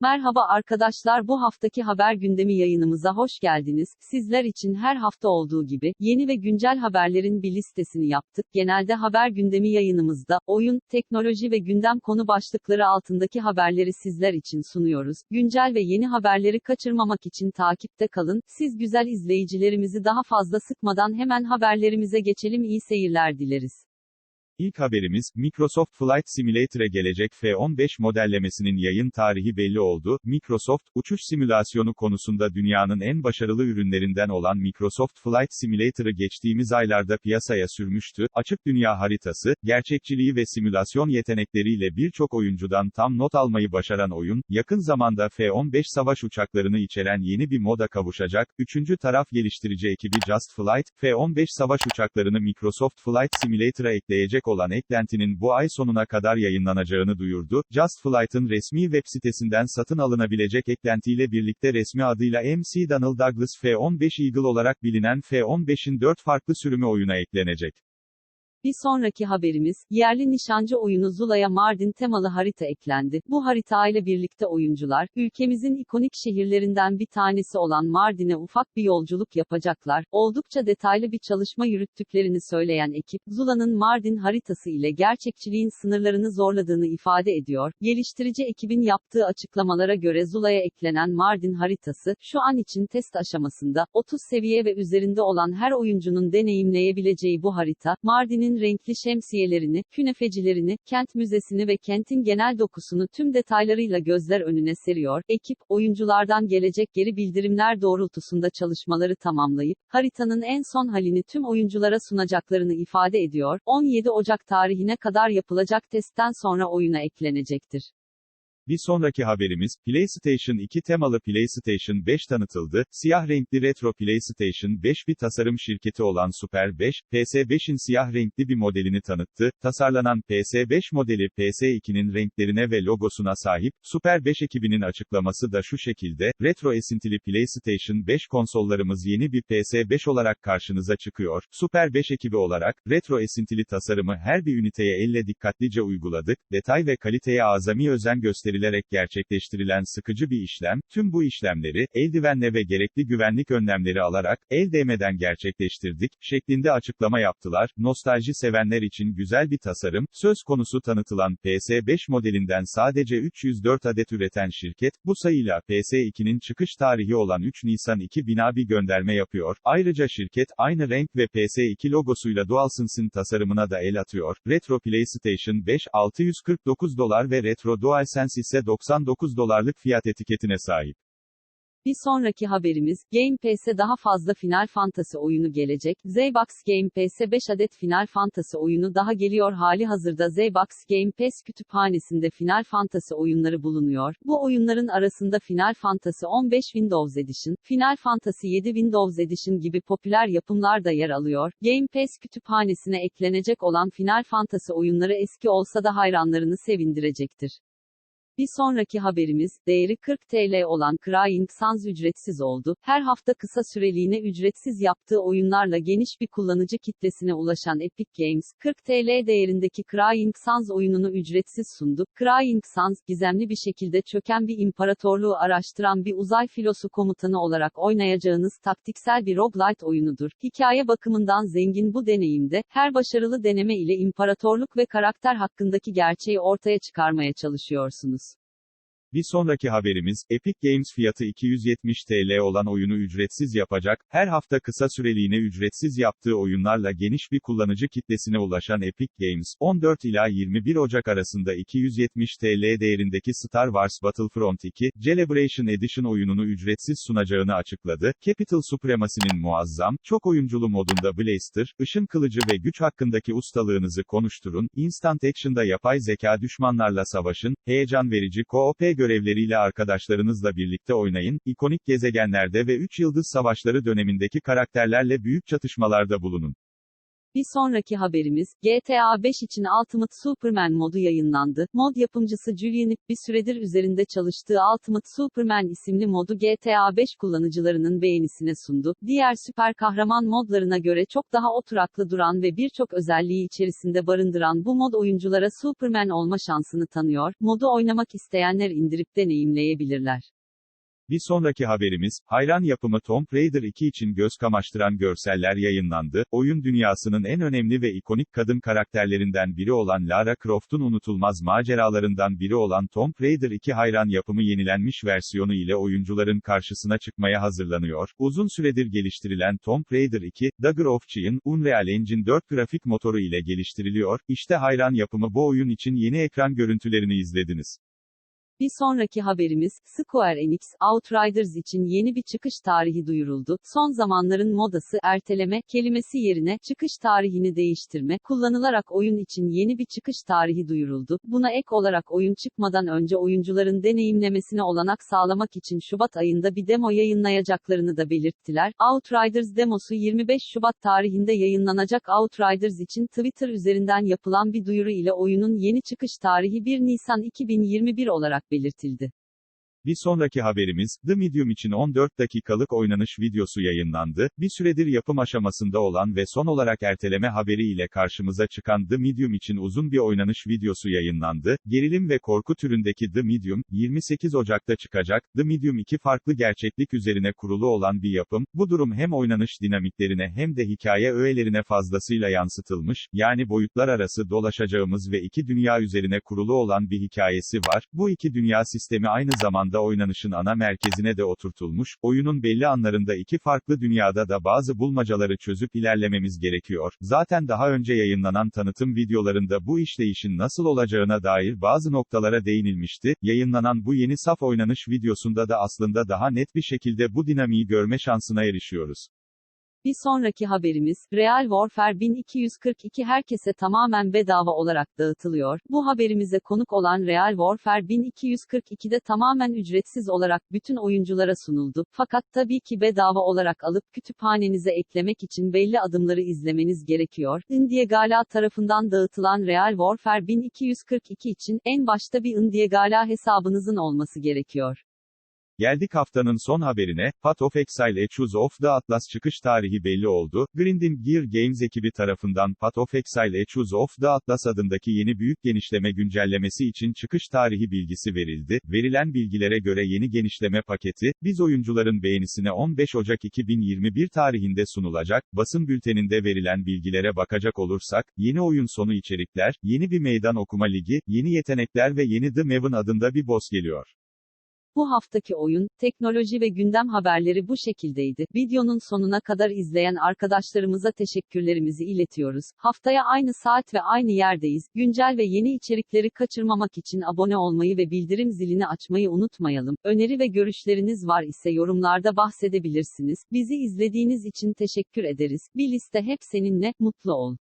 Merhaba arkadaşlar bu haftaki haber gündemi yayınımıza hoş geldiniz. Sizler için her hafta olduğu gibi yeni ve güncel haberlerin bir listesini yaptık. Genelde haber gündemi yayınımızda oyun, teknoloji ve gündem konu başlıkları altındaki haberleri sizler için sunuyoruz. Güncel ve yeni haberleri kaçırmamak için takipte kalın. Siz güzel izleyicilerimizi daha fazla sıkmadan hemen haberlerimize geçelim. İyi seyirler dileriz. İlk haberimiz, Microsoft Flight Simulator'a gelecek F-15 modellemesinin yayın tarihi belli oldu. Microsoft, uçuş simülasyonu konusunda dünyanın en başarılı ürünlerinden olan Microsoft Flight Simulator'ı geçtiğimiz aylarda piyasaya sürmüştü. Açık dünya haritası, gerçekçiliği ve simülasyon yetenekleriyle birçok oyuncudan tam not almayı başaran oyun, yakın zamanda F-15 savaş uçaklarını içeren yeni bir moda kavuşacak. Üçüncü taraf geliştirici ekibi Just Flight, F-15 savaş uçaklarını Microsoft Flight Simulator'a ekleyecek olan eklentinin bu ay sonuna kadar yayınlanacağını duyurdu. Just Flight'ın resmi web sitesinden satın alınabilecek eklentiyle birlikte resmi adıyla MC Donald Douglas F-15 Eagle olarak bilinen F-15'in 4 farklı sürümü oyuna eklenecek. Bir sonraki haberimiz, yerli nişancı oyunu Zula'ya Mardin temalı harita eklendi. Bu harita ile birlikte oyuncular, ülkemizin ikonik şehirlerinden bir tanesi olan Mardin'e ufak bir yolculuk yapacaklar. Oldukça detaylı bir çalışma yürüttüklerini söyleyen ekip, Zula'nın Mardin haritası ile gerçekçiliğin sınırlarını zorladığını ifade ediyor. Geliştirici ekibin yaptığı açıklamalara göre Zula'ya eklenen Mardin haritası, şu an için test aşamasında, 30 seviye ve üzerinde olan her oyuncunun deneyimleyebileceği bu harita, Mardin'in renkli şemsiyelerini, künefecilerini, kent müzesini ve kentin genel dokusunu tüm detaylarıyla gözler önüne seriyor. Ekip, oyunculardan gelecek geri bildirimler doğrultusunda çalışmaları tamamlayıp, haritanın en son halini tüm oyunculara sunacaklarını ifade ediyor. 17 Ocak tarihine kadar yapılacak testten sonra oyuna eklenecektir. Bir sonraki haberimiz, PlayStation 2 temalı PlayStation 5 tanıtıldı. Siyah renkli retro PlayStation 5 bir tasarım şirketi olan Super 5, PS5'in siyah renkli bir modelini tanıttı. Tasarlanan PS5 modeli PS2'nin renklerine ve logosuna sahip. Super 5 ekibinin açıklaması da şu şekilde, retro esintili PlayStation 5 konsollarımız yeni bir PS5 olarak karşınıza çıkıyor. Super 5 ekibi olarak, retro esintili tasarımı her bir üniteye elle dikkatlice uyguladık. Detay ve kaliteye azami özen gösterilerek gerçekleştirilen sıkıcı bir işlem, tüm bu işlemleri, eldivenle ve gerekli güvenlik önlemleri alarak, el değmeden gerçekleştirdik, şeklinde açıklama yaptılar. Nostalji sevenler için güzel bir tasarım, söz konusu tanıtılan PS5 modelinden sadece 304 adet üreten şirket, bu sayıyla PS2'nin çıkış tarihi olan 3 Nisan 2000'a bir gönderme yapıyor. Ayrıca şirket, aynı renk ve PS2 logosuyla DualSense'in tasarımına da el atıyor. Retro PlayStation 5, 649 dolar ve Retro DualSense ise 99 dolarlık fiyat etiketine sahip. Bir sonraki haberimiz, Game Pass'e daha fazla Final Fantasy oyunu gelecek. Zbox Game Pass'e 5 adet Final Fantasy oyunu daha geliyor. Hali hazırda Zbox Game Pass kütüphanesinde Final Fantasy oyunları bulunuyor. Bu oyunların arasında Final Fantasy 15 Windows Edition, Final Fantasy 7 Windows Edition gibi popüler yapımlar da yer alıyor. Game Pass kütüphanesine eklenecek olan Final Fantasy oyunları eski olsa da hayranlarını sevindirecektir. Bir sonraki haberimiz, değeri 40 TL olan Crying Sans ücretsiz oldu. Her hafta kısa süreliğine ücretsiz yaptığı oyunlarla geniş bir kullanıcı kitlesine ulaşan Epic Games, 40 TL değerindeki Crying Sans oyununu ücretsiz sundu. Crying Sans, gizemli bir şekilde çöken bir imparatorluğu araştıran bir uzay filosu komutanı olarak oynayacağınız taktiksel bir roguelite oyunudur. Hikaye bakımından zengin bu deneyimde, her başarılı deneme ile imparatorluk ve karakter hakkındaki gerçeği ortaya çıkarmaya çalışıyorsunuz. Bir sonraki haberimiz, Epic Games fiyatı 270 TL olan oyunu ücretsiz yapacak, her hafta kısa süreliğine ücretsiz yaptığı oyunlarla geniş bir kullanıcı kitlesine ulaşan Epic Games, 14 ila 21 Ocak arasında 270 TL değerindeki Star Wars Battlefront 2, Celebration Edition oyununu ücretsiz sunacağını açıkladı. Capital Supremacy'nin muazzam, çok oyunculu modunda Blaster, ışın kılıcı ve güç hakkındaki ustalığınızı konuşturun, Instant Action'da yapay zeka düşmanlarla savaşın, heyecan verici co-op görevleriyle arkadaşlarınızla birlikte oynayın, ikonik gezegenlerde ve 3 yıldız savaşları dönemindeki karakterlerle büyük çatışmalarda bulunun. Bir sonraki haberimiz, GTA 5 için Ultimate Superman modu yayınlandı. Mod yapımcısı Julian Ip bir süredir üzerinde çalıştığı Ultimate Superman isimli modu GTA 5 kullanıcılarının beğenisine sundu. Diğer süper kahraman modlarına göre çok daha oturaklı duran ve birçok özelliği içerisinde barındıran bu mod oyunculara Superman olma şansını tanıyor. Modu oynamak isteyenler indirip deneyimleyebilirler. Bir sonraki haberimiz, hayran yapımı Tomb Raider 2 için göz kamaştıran görseller yayınlandı. Oyun dünyasının en önemli ve ikonik kadın karakterlerinden biri olan Lara Croft'un unutulmaz maceralarından biri olan Tomb Raider 2 hayran yapımı yenilenmiş versiyonu ile oyuncuların karşısına çıkmaya hazırlanıyor. Uzun süredir geliştirilen Tomb Raider 2, Dagger of Chi'in, Unreal Engine 4 grafik motoru ile geliştiriliyor. İşte hayran yapımı bu oyun için yeni ekran görüntülerini izlediniz. Bir sonraki haberimiz, Square Enix, Outriders için yeni bir çıkış tarihi duyuruldu. Son zamanların modası, erteleme, kelimesi yerine, çıkış tarihini değiştirme, kullanılarak oyun için yeni bir çıkış tarihi duyuruldu. Buna ek olarak oyun çıkmadan önce oyuncuların deneyimlemesine olanak sağlamak için Şubat ayında bir demo yayınlayacaklarını da belirttiler. Outriders demosu 25 Şubat tarihinde yayınlanacak Outriders için Twitter üzerinden yapılan bir duyuru ile oyunun yeni çıkış tarihi 1 Nisan 2021 olarak belirtildi. Bir sonraki haberimiz, The Medium için 14 dakikalık oynanış videosu yayınlandı. Bir süredir yapım aşamasında olan ve son olarak erteleme haberi ile karşımıza çıkan The Medium için uzun bir oynanış videosu yayınlandı. Gerilim ve korku türündeki The Medium, 28 Ocak'ta çıkacak. The Medium iki farklı gerçeklik üzerine kurulu olan bir yapım. Bu durum hem oynanış dinamiklerine hem de hikaye öğelerine fazlasıyla yansıtılmış, yani boyutlar arası dolaşacağımız ve iki dünya üzerine kurulu olan bir hikayesi var. Bu iki dünya sistemi aynı zamanda oynanışın ana merkezine de oturtulmuş, oyunun belli anlarında iki farklı dünyada da bazı bulmacaları çözüp ilerlememiz gerekiyor. Zaten daha önce yayınlanan tanıtım videolarında bu işleyişin nasıl olacağına dair bazı noktalara değinilmişti. Yayınlanan bu yeni saf oynanış videosunda da aslında daha net bir şekilde bu dinamiği görme şansına erişiyoruz. Bir sonraki haberimiz, Real Warfare 1242 herkese tamamen bedava olarak dağıtılıyor. Bu haberimize konuk olan Real Warfare 1242'de tamamen ücretsiz olarak bütün oyunculara sunuldu. Fakat tabii ki bedava olarak alıp kütüphanenize eklemek için belli adımları izlemeniz gerekiyor. Indie Gala tarafından dağıtılan Real Warfare 1242 için en başta bir Indie Gala hesabınızın olması gerekiyor. Geldik haftanın son haberine, Path of Exile Echoes of the Atlas çıkış tarihi belli oldu. Grinding Gear Games ekibi tarafından Path of Exile Echoes of the Atlas adındaki yeni büyük genişleme güncellemesi için çıkış tarihi bilgisi verildi. Verilen bilgilere göre yeni genişleme paketi, biz oyuncuların beğenisine 15 Ocak 2021 tarihinde sunulacak. Basın bülteninde verilen bilgilere bakacak olursak, yeni oyun sonu içerikler, yeni bir meydan okuma ligi, yeni yetenekler ve yeni The Maven adında bir boss geliyor. Bu haftaki oyun, teknoloji ve gündem haberleri bu şekildeydi. Videonun sonuna kadar izleyen arkadaşlarımıza teşekkürlerimizi iletiyoruz. Haftaya aynı saat ve aynı yerdeyiz. Güncel ve yeni içerikleri kaçırmamak için abone olmayı ve bildirim zilini açmayı unutmayalım. Öneri ve görüşleriniz var ise yorumlarda bahsedebilirsiniz. Bizi izlediğiniz için teşekkür ederiz. Bir liste hep seninle, mutlu ol.